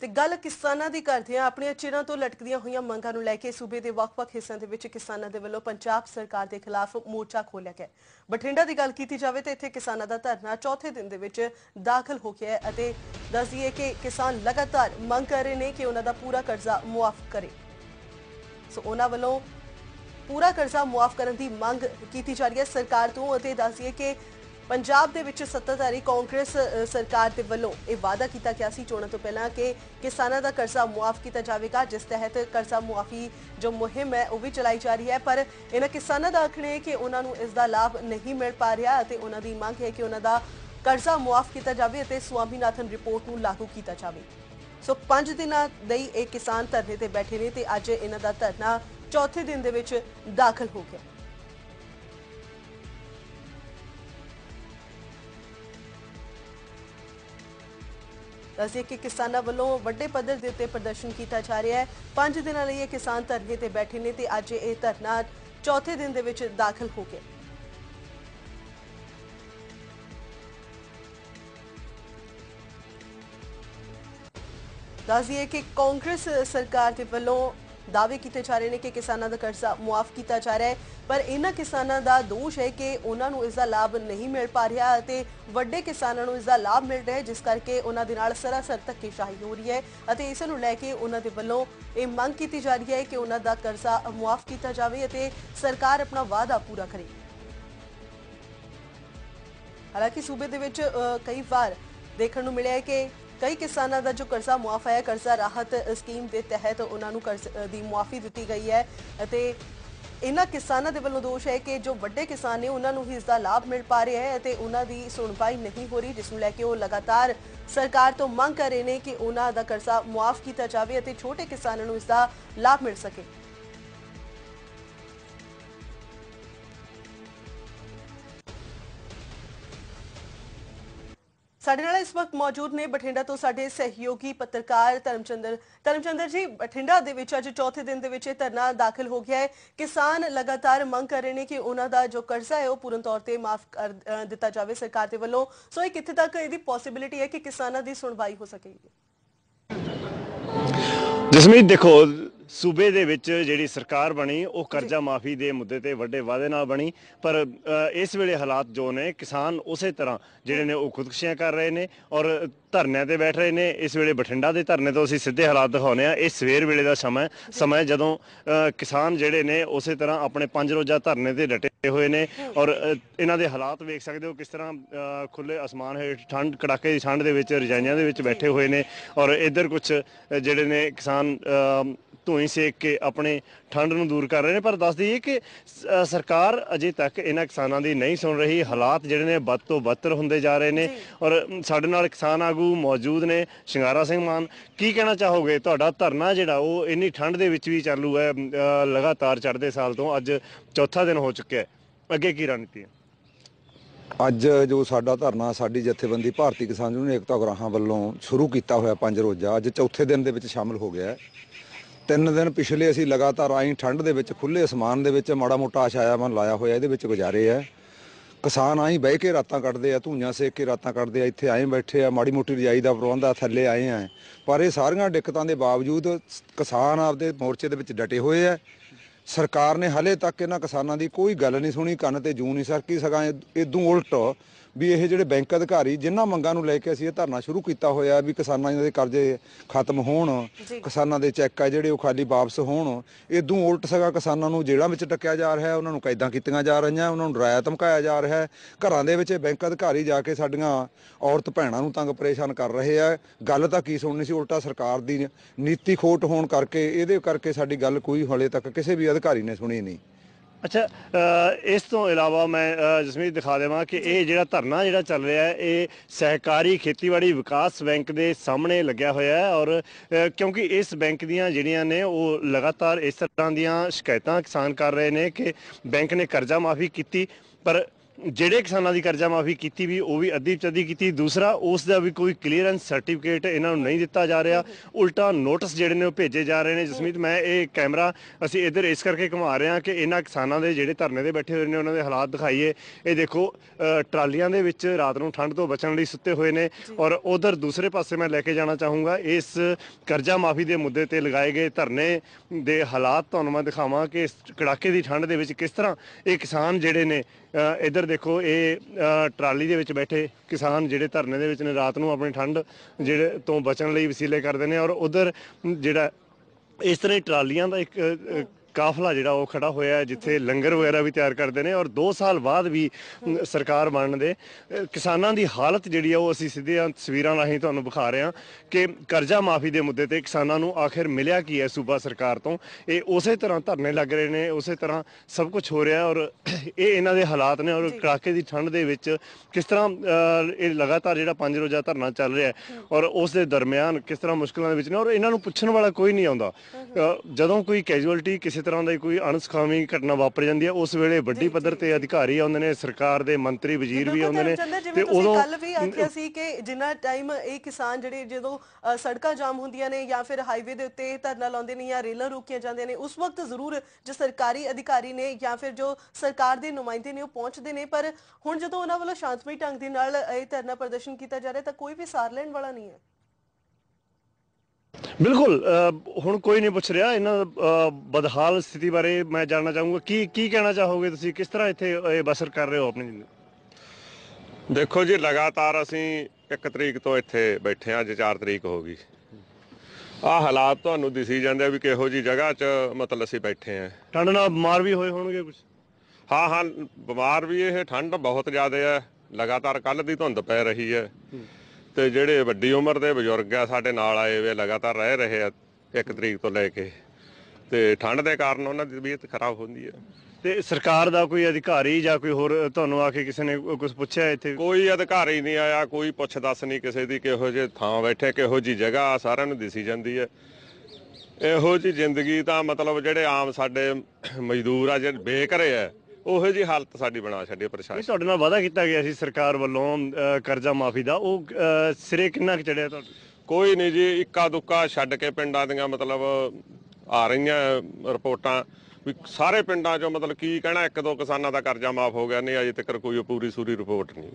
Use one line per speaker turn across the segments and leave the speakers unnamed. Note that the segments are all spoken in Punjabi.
ਤੇ ਗੱਲ ਕਿਸਾਨਾਂ ਦੀ ਕਰਦੇ ਆ ਆਪਣੀਆਂ ਚਿਰਾਂ ਤੋਂ ਲਟਕਦੀਆਂ ਹੋਈਆਂ ਮੰਗਾਂ ਨੂੰ ਲੈ ਕੇ ਸੂਬੇ ਦੇ ਵੱਖ-ਵੱਖ ਹਿੱਸਿਆਂ ਦੇ ਵਿੱਚ ਕਿਸਾਨਾਂ ਦੇ ਵੱਲੋਂ ਪੰਜਾਬ ਸਰਕਾਰ ਦੇ ਖਿਲਾਫ ਮੋਰਚਾ ਖੋਲ੍ਹਿਆ ਗਿਆ ਬਠਿੰਡਾ ਦੀ ਗੱਲ ਕੀਤੀ ਜਾਵੇ ਤਾਂ ਇੱਥੇ ਕਿਸਾਨਾਂ ਦਾ ਧਰਨਾ ਚੌਥੇ ਦਿਨ ਦੇ ਵਿੱਚ ਦਾਖਲ ਹੋ ਗਿਆ ਹੈ ਅਤੇ ਦੱਸ ਦਈਏ ਕਿ ਕਿਸਾਨ ਲਗਾਤਾਰ ਮੰਗ ਕਰ ਰਹੇ ਨੇ ਕਿ ਉਹਨਾਂ ਦਾ ਪੂਰਾ ਕਰਜ਼ਾ ਮੁਆਫ ਕਰੇ। ਸੋ ਉਹਨਾਂ ਵੱਲੋਂ ਪੂਰਾ ਕਰਜ਼ਾ ਮੁਆਫ ਕਰਨ ਦੀ ਮੰਗ ਕੀਤੀ ਜਾ ਰਹੀ ਹੈ ਸਰਕਾਰ ਤੋਂ ਅਤੇ ਦੱਸ ਕਿ ਪੰਜਾਬ ਦੇ ਵਿੱਚ ਸੱਤਾਧਾਰੀ ਕਾਂਗਰਸ ਸਰਕਾਰ ਦੇ ਵੱਲੋਂ ਇਹ ਵਾਅਦਾ ਕੀਤਾ ਗਿਆ ਸੀ ਚੋਣਾਂ ਤੋਂ ਪਹਿਲਾਂ ਕਿ ਕਿਸਾਨਾਂ ਦਾ ਕਰਜ਼ਾ ਮੁਆਫ ਕੀਤਾ ਜਾਵੇਗਾ, ਜਿਸ ਤਹਿਤ ਕਰਜ਼ਾ ਮੁਆਫੀ ਜੋ ਮੁਹਿੰਮ ਹੈ ਉਹ ਵੀ ਚਲਾਈ ਜਾ ਰਹੀ ਹੈ। ਪਰ ਇਹਨਾਂ ਕਿਸਾਨਾਂ ਦਾ ਆਖਣਾ ਹੈ ਕਿ ਉਹਨਾਂ ਨੂੰ ਇਸ ਦਾ ਲਾਭ ਨਹੀਂ ਮਿਲ ਪਾ ਰਿਹਾ ਅਤੇ ਉਹਨਾਂ ਦੀ ਮੰਗ ਹੈ ਕਿ ਉਹਨਾਂ ਦਾ ਕਰਜ਼ਾ ਮੁਆਫ ਕੀਤਾ ਜਾਵੇ ਅਤੇ ਸਵਾਮੀਨਾਥਨ ਰਿਪੋਰਟ ਨੂੰ ਲਾਗੂ ਕੀਤਾ ਜਾਵੇ। ਸੋ 5 ਦਿਨਾਂ ਲਈ ਇਹ ਕਿਸਾਨ ਧਰਨੇ ਤੇ ਬੈਠੇ ਨੇ ਤੇ ਅੱਜ ਇਹਨਾਂ ਦਾ ਧਰਨਾ ਚੌਥੇ ਦਿਨ ਦੇ ਵਿੱਚ ਦਾਖਲ ਹੋ ਗਿਆ। ਦੱਸਦੇ ਕਿ ਕਿਸਾਨਾਂ ਵੱਲੋਂ ਵੱਡੇ ਪੱਧਰ ਦੇ ਉੱਤੇ ਪ੍ਰਦਰਸ਼ਨ ਕੀਤਾ ਜਾ ਰਿਹਾ ਹੈ। 5 ਦਿਨਾਂ ਲਈ ਇਹ ਕਿਸਾਨ ਧਰਨੇ ਤੇ ਬੈਠੇ ਨੇ ਤੇ ਅੱਜ ਇਹ ਧਰਨਾ ਚੌਥੇ ਦਿਨ ਦੇ ਵਿੱਚ ਦਾਖਲ ਹੋ ਗਿਆ। ਦੱਸਦੀਏ ਕਿ ਕਾਂਗਰਸ ਸਰਕਾਰ ਦੇ ਵੱਲੋਂ ਦਾਅਵੇ ਕੀਤੇ ਜਾ ਰਹੇ ਨੇ ਕਿ ਕਿਸਾਨਾਂ ਦਾ ਕਰਜ਼ਾ ਮੁਆਫ ਕੀਤਾ ਜਾ ਰਿਹਾ ਹੈ। ਪਰ ਇਹਨਾਂ ਕਿਸਾਨਾਂ ਦਾ ਦੋਸ਼ ਹੈ ਕਿ ਉਹਨਾਂ ਨੂੰ ਇਸ ਦਾ ਲਾਭ ਨਹੀਂ ਮਿਲ ਪਾ ਰਿਹਾ ਅਤੇ ਵੱਡੇ ਕਿਸਾਨਾਂ ਨੂੰ ਇਸ ਦਾ ਲਾਭ ਮਿਲ ਰਿਹਾ ਹੈ, ਜਿਸ ਕਰਕੇ ਉਹਨਾਂ ਦੇ ਨਾਲ ਸਰਾਸਰ ਧੱਕੇਸ਼ਾਹੀ ਹੋ ਰਹੀ ਹੈ ਅਤੇ ਇਸ ਨੂੰ ਲੈ ਕੇ ਉਹਨਾਂ ਦੇ ਵੱਲੋਂ ਇਹ ਮੰਗ ਕੀਤੀ ਜਾ ਰਹੀ ਹੈ ਕਿ ਉਹਨਾਂ ਦਾ ਕਰਜ਼ਾ ਮੁਆਫ ਕੀਤਾ ਜਾਵੇ ਅਤੇ ਸਰਕਾਰ ਆਪਣਾ ਵਾਅਦਾ ਪੂਰਾ ਕਰੇ। ਹਾਲਾਂਕਿ ਸੂਬੇ ਦੇ ਵਿੱਚ ਕਈ ਵਾਰ ਦੇਖਣ ਨੂੰ ਮਿਲਿਆ ਹੈ ਕਿ ਕਈ ਕਿਸਾਨਾਂ ਦਾ ਜੋ ਕਰਜ਼ਾ ਮੁਆਫ ਹੈ, ਕਰਜ਼ਾ ਰਾਹਤ ਸਕੀਮ ਦੇ ਤਹਿਤ ਉਹਨਾਂ ਨੂੰ ਕਰਜ਼ ਦੀ ਮੁਆਫੀ ਦਿੱਤੀ ਗਈ ਹੈ ਅਤੇ ਇਹਨਾਂ ਕਿਸਾਨਾਂ ਦੇ ਵੱਲੋਂ ਦੋਸ਼ ਹੈ ਕਿ ਜੋ ਵੱਡੇ ਕਿਸਾਨ ਨੇ ਉਹਨਾਂ ਨੂੰ ਹੀ ਇਸ ਦਾ ਲਾਭ ਮਿਲ ਪਾ ਰਿਹਾ ਹੈ ਅਤੇ ਉਹਨਾਂ ਦੀ ਸੁਣਵਾਈ ਨਹੀਂ ਹੋ ਰਹੀ, ਜਿਸ ਨੂੰ ਲੈ ਕੇ ਉਹ ਲਗਾਤਾਰ ਸਰਕਾਰ ਤੋਂ ਮੰਗ ਕਰ ਰਹੇ ਨੇ ਕਿ ਉਹਨਾਂ ਦਾ ਕਰਜ਼ਾ ਮੁਆਫ ਕੀਤਾ ਜਾਵੇ ਅਤੇ ਛੋਟੇ ਕਿਸਾਨਾਂ ਨੂੰ ਇਸ ਦਾ ਲਾਭ ਮਿਲ ਸਕੇ। ਸਾਡੇ ਨਾਲ ਇਸ ਵਕਤ ਮੌਜੂਦ ਨੇ ਬਠਿੰਡਾ ਤੋਂ ਸਾਡੇ ਸਹਿਯੋਗੀ ਪੱਤਰਕਾਰ ਧਰਮਚੰਦਰ। ਧਰਮਚੰਦਰ ਜੀ, ਬਠਿੰਡਾ ਦੇ ਵਿੱਚ ਅੱਜ ਚੌਥੇ ਦਿਨ ਦੇ ਵਿੱਚ ਇਹ ਧਰਨਾ ਦਾਖਲ ਹੋ ਗਿਆ ਹੈ। ਕਿਸਾਨ ਲਗਾਤਾਰ ਮੰਗ ਕਰ ਰਹੇ ਨੇ ਕਿ ਉਹਨਾਂ ਦਾ ਜੋ ਕਰਜ਼ਾ ਹੈ ਉਹ ਪੂਰਨ ਤੌਰ ਤੇ ਮਾਫ ਕਰ ਦਿੱਤਾ ਜਾਵੇ ਸਰਕਾਰ ਦੇ ਵੱਲੋਂ। ਸੋ ਇਹ ਕਿੱਥੇ ਤੱਕ ਇਹਦੀ ਪੋਸਿਬਿਲਿਟੀ ਹੈ ਕਿ ਕਿਸਾਨਾਂ ਦੀ ਸੁਣਵਾਈ ਹੋ ਸਕੇਗੀ?
ਜਸਮੀਤ, ਦੇਖੋ ਸੂਬੇ ਦੇ ਵਿੱਚ ਜਿਹੜੀ ਸਰਕਾਰ ਬਣੀ ਉਹ ਕਰਜ਼ਾ ਮਾਫੀ ਦੇ ਮੁੱਦੇ ਤੇ ਵੱਡੇ ਵਾਅਦੇ ਨਾਲ ਬਣੀ। ਪਰ ਅ, ਇਸ ਵੇਲੇ ਹਾਲਾਤ ਜੋ ਨੇ ਕਿਸਾਨ ਉਸੇ ਤਰ੍ਹਾਂ ਜਿਹੜੇ ਨੇ ਉਹ ਖੁਦਕੁਸ਼ੀਆਂ ਕਰ ਰਹੇ ਨੇ ਔਰ ਧਰਨਿਆਂ ਤੇ ਬੈਠ ਰਹੇ ਨੇ ਇਸ ਵੇਲੇ ਬਠਿੰਡਾ ਦੇ ਧਰਨੇ ਤੋਂ ਅਸੀਂ ਸਿੱਧੇ ਹਾਲਾਤ ਦਿਖਾਉਂਦੇ ਆ ਇਹ ਸਵੇਰ ਵੇਲੇ ਦਾ ਸਮਾਂ। ਸਮਾਂ ਜਦੋਂ ਕਿਸਾਨ ਜਿਹੜੇ ਨੇ ਉਸੇ ਤਰ੍ਹਾਂ ਆਪਣੇ ਪੰਜ ਰੋਜ਼ਾ ਧਰਨੇ ਤੇ ਡਟੇ ਹੋਏ ਨੇ ਔਰ ਇਹਨਾਂ ਦੇ ਹਾਲਾਤ ਵੇਖ ਸਕਦੇ ਹੋ ਕਿਸ ਤਰ੍ਹਾਂ ਖੁੱਲੇ ਅਸਮਾਨ ਹੇਠ ਠੰਡ ਕੜਾਕੇ ਦੀ ਠੰਡ ਦੇ ਵਿੱਚ ਰਜਾਈਆਂ ਦੇ ਵਿੱਚ ਬੈਠੇ ਹੋਏ ਨੇ ਔਰ ਇੱਧਰ ਕੁਝ ਜਿਹੜੇ ਨੇ ਕਿਸਾਨ ਧੂਈ ਸੇਕ ਕੇ ਆਪਣੇ ਠੰਡ ਨੂੰ ਦੂਰ ਕਰ ਰਹੇ ਨੇ ਪਰ ਦੱਸ ਦਈਏ ਕਿ ਸਰਕਾਰ ਅਜੇ ਤੱਕ ਇਹਨਾਂ ਕਿਸਾਨਾਂ ਦੀ ਨਹੀਂ ਸੁਣ ਰਹੀ। ਹਾਲਾਤ ਜਿਹੜੇ ਨੇ ਵੱਧ ਤੋਂ ਬੱਤਰ ਹੁੰਦੇ ਜਾ ਰਹੇ ਨੇ ਔਰ ਸਾਡੇ ਨਾਲ ਕਿਸਾਨ ਆਗੂ ਮੌਜੂਦ ਨੇ ਸ਼ਿੰਗਾਰਾ ਸਿੰਘ ਮਾਨ। ਕੀ ਕਹਿਣਾ ਚਾਹੋਗੇ? ਤੁਹਾਡਾ ਧਰਨਾ ਜਿਹੜਾ ਉਹ ਇੰਨੀ ਠੰਡ ਦੇ ਵਿੱਚ ਵੀ ਚਾਲੂ ਹੈ ਲਗਾਤਾਰ ਚੜ੍ਹਦੇ ਸਾਲ ਤੋਂ ਅੱਜ ਚੌਥਾ ਦਿਨ ਹੋ ਚੁੱਕਿਆ ਹੈ। ਅੱਗੇ ਕੀ ਰਣਨੀਤੀ ਹੈ?
ਅੱਜ ਜੋ ਸਾਡਾ ਧਰਨਾ ਸਾਡੀ ਜਥੇਬੰਦੀ ਭਾਰਤੀ ਕਿਸਾਨ ਯੂਨੀਅਨ ਏਕਤਾ ਗਰਾਹਾਂ ਵੱਲੋਂ ਸ਼ੁਰੂ ਕੀਤਾ ਹੋਇਆ ਪੰਜ ਰੋਜ਼ਾ ਅੱਜ ਚੌਥੇ ਦਿਨ ਦੇ ਵਿੱਚ ਸ਼ਾਮਲ ਹੋ ਗਿਆ ਹੈ। ਤਿੰਨ ਦਿਨ ਪਿਛਲੇ ਅਸੀਂ ਲਗਾਤਾਰ ਆਈ ਠੰਡ ਦੇ ਵਿੱਚ ਖੁੱਲੇ ਅਸਮਾਨ ਦੇ ਵਿੱਚ ਮਾੜਾ ਮੋਟਾ ਆਸ਼ਾਇਆ ਮਨ ਲਾਇਆ ਹੋਇਆ, ਇਹਦੇ ਵਿੱਚ ਗੁਜ਼ਾਰੇ ਆ। ਕਿਸਾਨ ਆਈ ਬਹਿ ਕੇ ਰਾਤਾਂ ਕੱਢਦੇ ਆ, ਧੂਈਆਂ ਸੇਕ ਕੇ ਰਾਤਾਂ ਕੱਢਦੇ ਆ, ਇੱਥੇ ਆਏ ਬੈਠੇ ਆ, ਮਾੜੀ ਮੋਟੀ ਰਜਾਈ ਦਾ ਪ੍ਰਬੰਧ ਆ, ਥੱਲੇ ਆਏ ਆ। ਪਰ ਇਹ ਸਾਰੀਆਂ ਦਿੱਕਤਾਂ ਦੇ ਬਾਵਜੂਦ ਕਿਸਾਨ ਆਪਦੇ ਮੋਰਚੇ ਦੇ ਵਿੱਚ ਡਟੇ ਹੋਏ ਆ। ਸਰਕਾਰ ਨੇ ਹਲੇ ਤੱਕ ਇਹਨਾਂ ਕਿਸਾਨਾਂ ਦੀ ਕੋਈ ਗੱਲ ਨਹੀਂ ਸੁਣੀ, ਕੰਨ ਤੇ ਜੂ ਨਹੀਂ ਸਰਕੀ ਸਗਾ ਇਦੋਂ ਉਲਟ ਵੀ ਇਹ ਜਿਹੜੇ ਬੈਂਕ ਅਧਿਕਾਰੀ ਜਿਨ੍ਹਾਂ ਮੰਗਾਂ ਨੂੰ ਲੈ ਕੇ ਅਸੀਂ ਇਹ ਧਰਨਾ ਸ਼ੁਰੂ ਕੀਤਾ ਹੋਇਆ ਵੀ ਕਿਸਾਨਾਂ ਦੇ ਕਰਜ਼ੇ ਖਤਮ ਹੋਣ। ਕਿਸਾਨਾਂ ਦੇ ਚੈੱਕ ਆ ਜਿਹੜੇ ਉਹ ਖਾਲੀ ਵਾਪਸ ਹੋਣ ਇਦੋਂ ਉਲਟ ਸਗਾ ਕਿਸਾਨਾਂ ਨੂੰ ਜੇਲ੍ਹਾਂ ਵਿੱਚ ਟੱਕਿਆ ਜਾ ਰਿਹਾ ਉਹਨਾਂ ਨੂੰ ਕੈਦਾਂ ਕੀਤੀਆਂ ਜਾ ਰਹੀਆਂ ਉਹਨਾਂ ਨੂੰ ਡਰਾਇਆ ਧਮਕਾਇਆ ਜਾ ਰਿਹਾ ਘਰਾਂ ਦੇ ਵਿੱਚ ਬੈਂਕ ਅਧਿਕਾਰੀ ਜਾ ਕੇ ਸਾਡੀਆਂ ਔਰਤ ਭੈਣਾਂ ਨੂੰ ਤੰਗ ਪਰੇਸ਼ਾਨ ਕਰ ਰਹੇ ਆ। ਗੱਲ ਤਾਂ ਕੀ ਸੁਣਨੀ ਸੀ ਉਲਟਾ ਸਰਕਾਰ ਦੀ ਨੀਤੀ ਖੋਟ ਹੋਣ ਕਰਕੇ ਇਹਦੇ ਕਰਕੇ ਸਾਡੀ ਗੱਲ ਕੋਈ ਹਲੇ ਤੱਕ ਕਿਸੇ ਵੀ ਅਧਿਕਾਰੀ ਨੇ ਸੁਣੀ ਨਹੀਂ।
ਅੱਛਾ ਇਸ ਤੋਂ ਇਲਾਵਾ ਮੈਂ ਜਸਮੀਤ ਦਿਖਾ ਦੇਵਾਂ ਕਿ ਇਹ ਜਿਹੜਾ ਧਰਨਾ ਜਿਹੜਾ ਚੱਲ ਰਿਹਾ ਹੈ ਇਹ ਸਹਿਕਾਰੀ ਖੇਤੀਬਾੜੀ ਵਿਕਾਸ ਬੈਂਕ ਦੇ ਸਾਹਮਣੇ ਲੱਗਿਆ ਹੋਇਆ ਹੈ ਔਰ ਕਿਉਂਕਿ ਇਸ ਬੈਂਕ ਦੀਆਂ ਜਿਹੜੀਆਂ ਨੇ ਉਹ ਲਗਾਤਾਰ ਇਸ ਤਰ੍ਹਾਂ ਦੀਆਂ ਸ਼ਿਕਾਇਤਾਂ ਕਿਸਾਨ ਕਰ ਰਹੇ ਨੇ ਕਿ ਬੈਂਕ ਨੇ ਕਰਜ਼ਾ ਮਾਫੀ ਕੀਤੀ ਪਰ ਜਿਹੜੇ ਕਿਸਾਨਾਂ ਦੀ ਕਰਜ਼ਾ ਮਾਫੀ ਕੀਤੀ ਵੀ ਉਹ ਵੀ ਅੱਧੀ ਚਦੀ ਕੀਤੀ। ਦੂਸਰਾ ਉਸ ਦਾ ਵੀ ਕੋਈ ਕਲੀਅਰੈਂਸ ਸਰਟੀਫਿਕੇਟ ਇਹਨਾਂ ਨੂੰ ਨਹੀਂ ਦਿੱਤਾ ਜਾ ਰਿਹਾ। ਉਲਟਾ ਨੋਟਿਸ ਜਿਹੜੇ ਨੇ ਉਹ ਭੇਜੇ ਜਾ ਰਹੇ ਨੇ। ਜਸਮੀਤ ਮੈਂ ਇਹ ਕੈਮਰਾ ਅਸੀਂ ਇੱਧਰ ਇਸ ਕਰਕੇ ਘੁਮਾ ਰਹੇ ਹਾਂ ਕਿ ਇਹਨਾਂ ਕਿਸਾਨਾਂ ਦੇ ਜਿਹੜੇ ਧਰਨੇ ਦੇ ਬੈਠੇ ਹੋਏ ਨੇ ਉਹਨਾਂ ਦੇ ਹਾਲਾਤ ਦਿਖਾਈਏ। ਇਹ ਦੇਖੋ ਟਰਾਲੀਆਂ ਦੇ ਵਿੱਚ ਰਾਤ ਨੂੰ ਠੰਡ ਤੋਂ ਬਚਣ ਲਈ ਸੁੱਤੇ ਹੋਏ ਨੇ ਔਰ ਉਧਰ ਦੂਸਰੇ ਪਾਸੇ ਮੈਂ ਲੈ ਕੇ ਜਾਣਾ ਚਾਹੂੰਗਾ। ਇਸ ਕਰਜ਼ਾ ਮਾਫੀ ਦੇ ਮੁੱਦੇ ਤੇ ਲਗਾਏ ਗਏ ਧਰਨੇ ਦੇ ਹਾਲਾਤ ਤੁਹਾਨੂੰ ਮੈਂ ਦਿਖਾਵਾਂ ਕਿ ਇਸ ਕੜਾਕੇ ਦੀ ਠੰਡ ਦੇ ਵਿੱਚ ਕਿਸ ਤਰ੍ਹਾਂ ਇਹ ਕਿਸਾਨ ਜਿਹੜੇ ਨੇ ਇੱਧਰ ਦੇਖੋ, ਇਹ ਟਰਾਲੀ ਦੇ ਵਿੱਚ ਬੈਠੇ ਕਿਸਾਨ ਜਿਹੜੇ ਧਰਨੇ ਦੇ ਵਿੱਚ ਨੇ, ਰਾਤ ਨੂੰ ਆਪਣੀ ਠੰਡ ਜਿਹੜੇ ਤੋਂ ਬਚਣ ਲਈ ਵਸੀਲੇ ਕਰਦੇ ਨੇ ਔਰ ਉਧਰ ਜਿਹੜਾ ਇਸ ਤਰ੍ਹਾਂ ਹੀ ਟਰਾਲੀਆਂ ਦਾ ਇੱਕ ਕਾਫਲਾ ਜਿਹੜਾ ਉਹ ਖੜਾ ਹੋਇਆ ਹੈ ਜਿੱਥੇ ਲੰਗਰ ਵਗੈਰਾ ਵੀ ਤਿਆਰ ਕਰਦੇ ਨੇ ਔਰ 2 ਸਾਲ ਬਾਅਦ ਵੀ ਸਰਕਾਰ ਬਣਨ ਦੇ ਕਿਸਾਨਾਂ ਦੀ ਹਾਲਤ ਜਿਹੜੀ ਆ ਉਹ ਅਸੀਂ ਸਿੱਧੀਆਂ ਤਸਵੀਰਾਂ ਰਾਹੀਂ ਤੁਹਾਨੂੰ ਵਿਖਾ ਰਹੇ ਹਾਂ ਕਿ ਕਰਜ਼ਾ ਮਾਫੀ ਦੇ ਮੁੱਦੇ ਤੇ ਕਿਸਾਨਾਂ ਨੂੰ ਆਖਿਰ ਮਿਲਿਆ ਕੀ ਹੈ ਸੂਬਾ ਸਰਕਾਰ ਤੋਂ? ਇਹ ਉਸੇ ਤਰ੍ਹਾਂ ਧਰਨੇ ਲੱਗ ਰਹੇ ਨੇ ਉਸੇ ਤਰ੍ਹਾਂ ਸਭ ਕੁਝ ਹੋ ਰਿਹਾ ਔਰ ਇਹ ਇਹਨਾਂ ਦੇ ਹਾਲਾਤ ਨੇ ਔਰ ਕੜਾਕੇ ਦੀ ਠੰਡ ਦੇ ਵਿੱਚ ਕਿਸ ਤਰ੍ਹਾਂ ਇਹ ਲਗਾਤਾਰ ਜਿਹੜਾ ਪੰਜ ਰੋਜ਼ਾ ਧਰਨਾ ਚੱਲ ਰਿਹਾ ਹੈ ਔਰ ਉਸ ਦੇ ਦਰਮਿਆਨ ਕਿਸ ਤਰ੍ਹਾਂ ਮੁਸ਼ਕਲਾਂ ਦੇ ਵਿੱਚ ਨੇ ਔਰ ਇਹਨਾਂ ਨੂੰ ਪੁੱਛਣ ਵਾਲਾ ਕੋਈ ਨਹੀਂ ਆਉਂਦਾ। ਜਦੋਂ ਕੋਈ ਕੈਜੂਅਲਟੀ ਕਿਸੇ ਤਰ੍ਹਾਂ ਦਾ ਕੋਈ ਅਣਸਖਾਵੀ ਘਟਨਾ ਵਾਪਰ ਜਾਂਦੀ ਹੈ। ਉਸ ਵੇਲੇ ਵੱਡੀ ਪੱਧਰ ਤੇ ਅਧਿਕਾਰੀ ਆਉਂਦੇ ਨੇ ਸਰਕਾਰ ਦੇ ਮੰਤਰੀ ਵਜ਼ੀਰ ਵੀ ਆਉਂਦੇ ਨੇ
ਤੇ ਤੁਸੀਂ ਕੱਲ ਵੀ ਆਖਿਆ ਸੀ ਕਿ ਜਿੰਨਾ ਟਾਈਮ ਇਹ ਕਿਸਾਨ ਜਿਹੜੇ ਜਦੋਂ ਸੜਕਾਂ ਜਾਮ ਹੁੰਦੀਆਂ ਨੇ ਜਾਂ ਫਿਰ ਹਾਈਵੇ ਦੇ ਉੱਤੇ ਧਰਨਾ ਲਾਉਂਦੇ ਨੇ ਜਾਂ ਰੇਲਾਂ ਰੋਕੀਆਂ ਜਾਂਦੀਆਂ ਨੇ ਉਸ ਵਕਤ ਜ਼ਰੂਰ ਜੋ ਸਰਕਾਰੀ ਅਧਿਕਾਰੀ ਨੇ ਜਾਂ ਫਿਰ ਜੋ ਸਰਕਾਰ ਦੇ ਨੁਮਾਇੰਦੇ ਨੇ ਉਹ ਪਹੁੰਚਦੇ ਨੇ। ਪਰ ਹੁਣ ਜਦੋਂ ਉਹਨਾਂ ਵੱਲੋਂ ਸ਼ਾਂਤਮਈ ਢੰਗ ਦੇ ਨਾਲ ਇਹ ਧਰਨਾ ਪ੍ਰਦਰਸ਼ਨ ਕੀਤਾ ਜਾ ਰਿਹਾ ਤਾਂ ਕੋਈ ਵੀ ਸਾਰ ਲੈਣ ਵਾਲਾ ਨਹੀਂ ਹੈ।
ਬਿਲਕੁਲ ਹੁਣ ਕੋਈ ਨਹੀਂ ਪੁੱਛ ਰਿਹਾ ਇਹਨਾਂ ਬਦਹਾਲ ਸਥਿਤੀ ਬਾਰੇ ਮੈਂ ਜਾਣਨਾ ਚਾਹੂੰਗਾ। ਕੀ ਕੀ ਕਹਿਣਾ ਚਾਹੋਗੇ ਤੁਸੀਂ? ਕਿਸ ਤਰ੍ਹਾਂ ਇੱਥੇ ਇਹ ਬਸਰ ਕਰ ਰਹੇ ਹੋ ਆਪਣੀ ਜ਼ਿੰਦਗੀ?
ਦੇਖੋ ਜੀ ਲਗਾਤਾਰ ਅਸੀਂ 1 ਤਰੀਕ ਤੋਂ ਇੱਥੇ ਬੈਠੇ ਹਾਂ ਅੱਜ 4 ਤਰੀਕ ਹੋ ਗਈ। ਆਹ ਹਾਲਾਤ ਤੁਹਾਨੂੰ ਦਿਸੀ ਜਾਂਦੇ ਆ ਵੀ ਕਿਹੋ ਜੀ ਜਗ੍ਹਾ 'ਚ ਮਤਲਬ ਅਸੀਂ ਬੈਠੇ ਹਾਂ।
ਠੰਡ ਨਾਲ ਬਿਮਾਰ ਵੀ ਹੋਏ ਹੋਣਗੇ ਕੁਝ
ਹਾਂ ਹਾਂ ਬਿਮਾਰ ਵੀ ਇਹ ਠੰਡ ਬਹੁਤ ਜ਼ਿਆਦਾ ਹੈ। ਲਗਾਤਾਰ ਕੱਲ ਦੀ ਧੁੰਦ ਪੈ ਰਹੀ ਹੈ। ਤੇ ਜਿਹੜੇ ਵੱਡੀ ਉਮਰ ਦੇ ਬਜ਼ੁਰਗ ਆ ਸਾਡੇ ਨਾਲ ਆਏ ਵੇ ਲਗਾਤਾਰ ਰਹਿ ਰਹੇ ਆ 1 ਤਰੀਕ ਤੋਂ ਲੈ ਕੇ। ਤੇ ਠੰਡ ਦੇ ਕਾਰਨ ਉਹਨਾਂ ਦੀ ਤਬੀਅਤ ਖਰਾਬ ਹੁੰਦੀ ਹੈ
ਤੇ ਸਰਕਾਰ ਦਾ ਕੋਈ ਅਧਿਕਾਰੀ ਜਾਂ ਕੋਈ ਹੋਰ ਤੁਹਾਨੂੰ ਆ ਕੇ ਕਿਸੇ ਨੇ ਕੁਝ ਪੁੱਛਿਆ ਇੱਥੇ?
ਕੋਈ ਅਧਿਕਾਰੀ ਨਹੀਂ ਆਇਆ ਕੋਈ ਪੁੱਛ ਦੱਸ ਨਹੀਂ ਕਿਸੇ ਦੀ ਕਿਹੋ ਜਿਹੇ ਥਾਂ ਬੈਠੇ ਕਿਹੋ ਜੀ ਜਗ੍ਹਾ ਸਾਰਿਆਂ ਨੂੰ ਦਿਸੀ ਜਾਂਦੀ ਹੈ ਇਹੋ ਜੀ ਜ਼ਿੰਦਗੀ ਤਾਂ ਮਤਲਬ ਜਿਹੜੇ ਆਮ ਸਾਡੇ ਮਜ਼ਦੂਰ ਆ ਜਿਹੜੇ ਬੇਘਰੇ ਆ ਉਹੋ ਜੀ ਹਾਲਤ ਸਾਡੀ ਬਣਾ ਛੱਡੀ ਹੈ
ਇਹ
ਪ੍ਰਸ਼ਾਸਨ
ਤੁਹਾਡੇ ਨਾਲ ਵਾਅਦਾ ਕੀਤਾ ਗਿਆ ਸੀ ਸਰਕਾਰ ਵੱਲੋਂ ਅ, ਕਰਜ਼ਾ ਮਾਫੀ ਦਾ। ਉਹ ਅ, ਸਿਰੇ ਕਿੰਨਾ ਕੁ ਚੜਿਆ ਤੁਹਾਡੇ?
ਕੋਈ ਨਹੀਂ ਜੀ ਇੱਕਾ ਦੁੱਕਾ ਛੱਡ ਕੇ ਪਿੰਡਾਂ ਦੀਆਂ ਮਤਲਬ ਆ ਰਹੀਆਂ ਰਿਪੋਰਟਾਂ। ਵੀ ਸਾਰੇ ਪਿੰਡਾਂ 'ਚੋਂ ਮਤਲਬ ਕੀ ਕਹਿਣਾ ਇੱਕ ਦੋ ਕਿਸਾਨਾਂ ਦਾ ਕਰਜ਼ਾ ਮਾਫ ਹੋ ਗਿਆ। ਨਹੀਂ ਅਜੇ ਤੱਕ ਕੋਈ ਪੂਰੀ ਸੂਰੀ ਰਿਪੋਰਟ ਨਹੀਂ।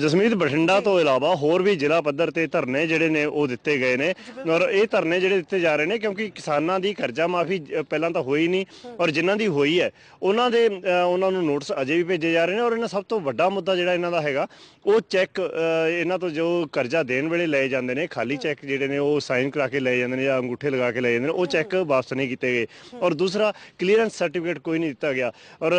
ਜਸਮੀਤ ਬਠਿੰਡਾ ਤੋਂ ਇਲਾਵਾ ਹੋਰ ਵੀ ਜ਼ਿਲ੍ਹਾ ਪੱਧਰ ਤੇ ਧਰਨੇ ਜਿਹੜੇ ਨੇ ਉਹ ਦਿੱਤੇ ਗਏ ਨੇ। ਔਰ ਇਹ ਧਰਨੇ ਜਿਹੜੇ ਦਿੱਤੇ ਜਾ ਰਹੇ ਨੇ ਕਿਉਂਕਿ ਕਿਸਾਨਾਂ ਦੀ ਕਰਜ਼ਾ ਮਾਫੀ ਪਹਿਲਾਂ ਤਾਂ ਹੋਈ ਨਹੀਂ ਔਰ ਜਿਨ੍ਹਾਂ ਦੀ ਹੋਈ ਹੈ ਉਹਨਾਂ ਦੇ ਉਹਨਾਂ ਨੂੰ ਨੋਟਿਸ ਅਜੇ ਵੀ ਭੇਜੇ ਜਾ ਰਹੇ ਨੇ ਔਰ ਇਹਨਾਂ ਸਭ ਤੋਂ ਵੱਡਾ ਮੁੱਦਾ ਜਿਹੜਾ ਇਹਨਾਂ ਦਾ ਹੈਗਾ ਉਹ ਚੈੱਕ ਇਹਨਾਂ ਤੋਂ ਜੋ ਕਰਜ਼ਾ ਦੇਣ ਵੇਲੇ ਲਏ ਜਾਂਦੇ ਨੇ ਖਾਲੀ ਚੈੱਕ ਜਿਹੜੇ ਨੇ ਉਹ ਸਾਈਨ ਕਰਾ ਕੇ ਲਏ ਜਾਂਦੇ ਨੇ ਜਾਂ ਅੰਗੂਠੇ ਲਗਾ ਕੇ ਲਏ ਜਾਂਦੇ ਨੇ ਉਹ ਚੈੱਕ ਵਾਪਸ ਨਹੀਂ ਕੀਤੇ ਗਏ। ਔਰ ਦੂਸਰਾ ਕਲੀਅਰੈਂਸ ਸਰਟੀਫਿਕੇਟ ਕੋਈ ਨਹੀਂ ਦਿੱਤਾ ਗਿਆ। ਔਰ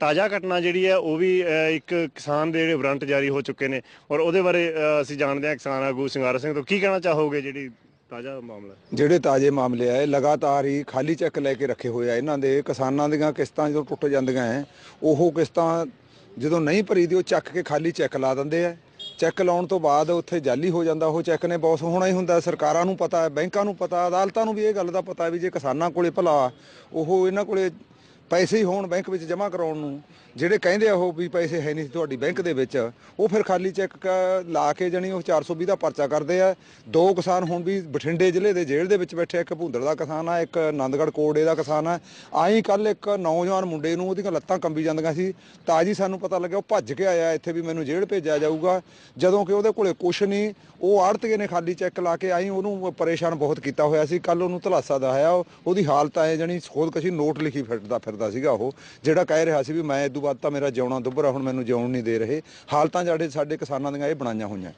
ਤਾਜ਼ਾ ਘਟਨਾ ਜਿਹੜੀ ਹੈ ਉਹ ਵੀ ਇੱਕ ਕਿਸਾਨ ਦੇ ਜਿਹੜੇ ਵਾਰੰਟ ਜਾਰੀ ਹੋ ਚੁੱਕੇ ਨੇ। ਔਰ ਉਹਦੇ ਬਾਰੇ ਅ, ਅਸੀਂ ਜਾਣਦੇ ਹਾਂ ਕਿਸਾਨ ਆਗੂ ਸਿੰਗਾਰਾ ਸਿੰਘ ਤੋਂ। ਕੀ ਕਹਿਣਾ ਚਾਹੋਗੇ ਜਿਹੜੀ ਤਾਜ਼ਾ ਮਾਮਲਾ?
ਜਿਹੜੇ ਤਾਜ਼ੇ ਮਾਮਲੇ ਆ ਲਗਾਤਾਰ ਹੀ ਖਾਲੀ ਚੈੱਕ ਲੈ ਕੇ ਰੱਖੇ ਹੋਏ ਆ। ਇਹਨਾਂ ਦੇ ਕਿਸਾਨਾਂ ਦੀਆਂ ਕਿਸ਼ਤਾਂ ਜਦੋਂ ਟੁੱਟ ਜਾਂਦੀਆਂ ਐ ਉਹ ਕਿਸ਼ਤਾਂ ਜਦੋਂ ਨਹੀਂ ਭਰੀ ਦੀ ਉਹ ਚੱਕ ਕੇ ਖਾਲੀ ਚੈੱਕ ਲਾ ਦਿੰਦੇ ਆ ਚੈੱਕ ਲਾਉਣ ਤੋਂ ਬਾਅਦ ਉੱਥੇ ਜਾਲੀ ਹੋ ਜਾਂਦਾ ਉਹ ਚੈੱਕ ਨੇ ਬੌਸ। ਹੋਣਾ ਹੀ ਹੁੰਦਾ ਸਰਕਾਰਾਂ ਨੂੰ ਪਤਾ ਹੈ ਬੈਂਕਾਂ ਨੂੰ ਪਤਾ ਅਦਾਲਤਾਂ ਨੂੰ ਵੀ ਇਹ ਗੱਲ ਦਾ ਪਤਾ ਵੀ ਜੇ ਕਿਸਾਨਾਂ ਕੋਲੇ ਭਲਾ ਉਹ ਇਹਨਾਂ ਕੋਲੇ ਪੈਸੇ ਹੀ ਹੋਣ ਬੈਂਕ ਵਿੱਚ ਜਮ੍ਹਾਂ ਕਰਾਉਣ ਨੂੰ, ਜਿਹੜੇ ਕਹਿੰਦੇ ਆ ਉਹ ਵੀ ਪੈਸੇ ਹੈ ਨਹੀਂ ਸੀ ਤੁਹਾਡੀ ਬੈਂਕ ਦੇ ਵਿੱਚ, ਉਹ ਫਿਰ ਖਾਲੀ ਚੈੱਕ ਲਾ ਕੇ ਜਣੀ ਉਹ 420 ਦਾ ਪਰਚਾ ਕਰਦੇ ਆ। ਦੋ ਕਿਸਾਨ ਹੁਣ ਵੀ ਬਠਿੰਡੇ ਜ਼ਿਲ੍ਹੇ ਦੇ ਜੇਲ੍ਹ ਦੇ ਵਿੱਚ ਬੈਠੇ ਇੱਕ ਭੁੰਦੜ ਦਾ ਕਿਸਾਨ ਆ, ਇੱਕ ਆਨੰਦਗੜ੍ਹ ਕੋੜੇ ਦਾ ਕਿਸਾਨ ਆ। ਆਈ ਕੱਲ ਇੱਕ ਨੌਜਵਾਨ ਮੁੰਡੇ ਨੂੰ ਉਹਦੀਆਂ ਲੱਤਾਂ ਕੰਬੀ ਜਾਂਦੀਆਂ ਸੀ। ਤਾਂ ਜੀ ਸਾਨੂੰ ਪਤਾ ਲੱਗਿਆ ਉਹ ਭੱਜ ਕੇ ਆਇਆ, ਇੱਥੇ ਵੀ ਮੈਨੂੰ ਜੇਲ੍ਹ ਭੇਜਿਆ ਜਾਊਗਾ। ਜਦੋਂ ਕਿ ਉਹਦੇ ਕੋਲੇ ਕੁਛ ਨਹੀਂ, ਉਹ ਆੜਤੀਏ ਨੇ ਖਾਲੀ ਚੈੱਕ ਲਾ ਕੇ ਆਈ, ਉਹਨੂੰ ਪਰੇਸ਼ਾਨ ਬਹੁਤ ਕੀਤਾ ਹੋਇਆ ਸੀ। ਕੱਲ ਉਹਨੂੰ ਧਲਾਸਾ ਦਹਾਇਆ ਉਹਦੀ ਹਾਲਤ ਆਏ ਜਣੀ ਖੁਦਕਸ਼ੀ ਨੋਟ ਲਿਖੀ ਫਿਰਦਾ ਫਿਰ ਫਿਰਦਾ ਸੀਗਾ ਉਹ ਜਿਹੜਾ ਕਹਿ ਰਿਹਾ ਸੀ ਵੀ ਮੈਂ ਇਦੋਂ ਬਾਅਦ ਤਾਂ ਮੇਰਾ ਜਿਉਣਾ ਦੁੱਭਰਾ ਹੁਣ ਮੈਨੂੰ ਜਿਉਣ ਨਹੀਂ ਦੇ ਰਹੇ। ਹਾਲਤਾਂ ਜਿਹੜੇ ਸਾਡੇ ਕਿਸਾਨਾਂ ਦੀਆਂ ਇਹ ਬਣਾਈਆਂ ਹੋਈਆਂ।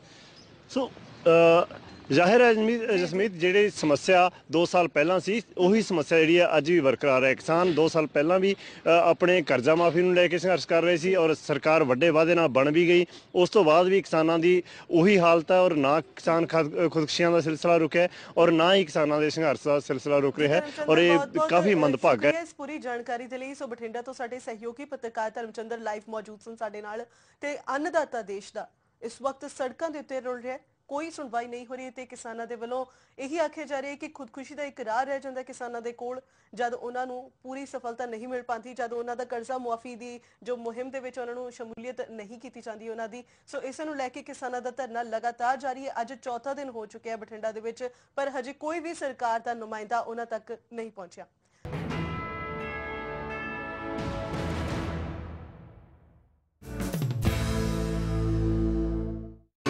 ਸੋ ਅ, ਜ਼ਾਹਿਰ ਹੈ ਜਸਮੀਤ ਜਸਮੀਤ ਜਿਹੜੀ ਸਮੱਸਿਆ 2 ਸਾਲ ਪਹਿਲਾਂ ਸੀ ਉਹੀ ਸਮੱਸਿਆ ਜਿਹੜੀ ਹੈ ਅੱਜ ਵੀ ਬਰਕਰਾਰ ਹੈ। ਕਿਸਾਨ 2 ਸਾਲ ਪਹਿਲਾਂ ਵੀ ਅ, ਆਪਣੇ ਕਰਜ਼ਾ ਮਾਫੀ ਨੂੰ ਲੈ ਕੇ ਸੰਘਰਸ਼ ਕਰ ਰਹੇ ਸੀ ਔਰ ਸਰਕਾਰ ਵੱਡੇ ਵਾਅਦੇ ਨਾਲ ਬਣ ਵੀ ਗਈ। ਉਸ ਤੋਂ ਬਾਅਦ ਵੀ ਕਿਸਾਨਾਂ ਦੀ ਉਹੀ ਹਾਲਤ ਹੈ ਔਰ ਨਾ ਕਿਸਾਨ ਖੁਦ- ਖੁਦਕੁਸ਼ੀਆਂ ਦਾ ਸਿਲਸਿਲਾ ਰੁਕਿਆ ਹੈ ਔਰ ਨਾ ਹੀ ਕਿਸਾਨਾਂ ਦੇ ਸੰਘਰਸ਼ ਦਾ ਸਿਲਸਿਲਾ ਰੁਕ ਰਿਹਾ ਹੈ ਔਰ ਇਹ ਕਾਫੀ ਮੰਦਭਾਗਾ ਹੈ।
ਇਸ ਪੂਰੀ ਜਾਣਕਾਰੀ ਦੇ ਲਈ। ਸੋ ਬਠਿੰਡਾ ਤੋਂ ਸਾਡੇ ਸਹਿਯੋਗੀ ਪੱਤਰਕਾਰ ਧਰਮਚੰਦਰ ਲਾਈਵ ਮੌਜੂਦ ਸਨ ਸਾਡੇ ਨਾਲ ਤੇ ਅੰਨਦਾਤਾ ਦੇਸ਼ ਦਾ ਇਸ ਵਕਤ ਸੜਕਾਂ ਦੇ ਉੱਤੇ ਰੁਲ ਰਿਹਾ ਹੈ। ਕੋਈ ਸੁਣਵਾਈ ਨਹੀਂ ਹੋ ਰਹੀ ਤੇ ਕਿਸਾਨਾਂ ਦੇ ਵੱਲੋਂ ਇਹੀ ਆਖਿਆ ਜਾ ਰਿਹਾ ਹੈ ਕਿ ਖੁਦਕੁਸ਼ੀ ਦਾ ਇੱਕ ਰਾਹ ਰਹਿ ਜਾਂਦਾ ਕਿਸਾਨਾਂ ਦੇ ਕੋਲ, ਜਦ ਉਹਨਾਂ ਨੂੰ ਪੂਰੀ ਸਫਲਤਾ ਨਹੀਂ ਮਿਲ ਪਾਉਂਦੀ, ਜਦ ਉਹਨਾਂ ਦਾ ਕਰਜ਼ਾ ਮੁਆਫੀ ਦੀ ਜੋ ਮੁਹਿੰਮ ਦੇ ਵਿੱਚ ਉਹਨਾਂ ਨੂੰ ਸ਼ਮੂਲੀਅਤ ਨਹੀਂ ਕੀਤੀ ਜਾਂਦੀ ਉਹਨਾਂ ਦੀ। ਸੋ ਇਸ ਨੂੰ ਲੈ ਕੇ ਕਿਸਾਨਾਂ ਦਾ ਧਰਨਾ ਲਗਾਤਾਰ ਜਾਰੀ ਹੈ। ਅੱਜ ਚੌਥਾ ਦਿਨ ਹੋ ਚੁੱਕਿਆ ਹੈ ਬਠਿੰਡਾ ਦੇ ਵਿੱਚ, ਪਰ ਹਜੇ ਕੋਈ ਵੀ ਸਰਕਾਰ ਦਾ ਨੁਮਾਇੰਦਾ ਉਹਨਾਂ ਤੱਕ ਨਹੀਂ ਪਹੁੰਚਿਆ।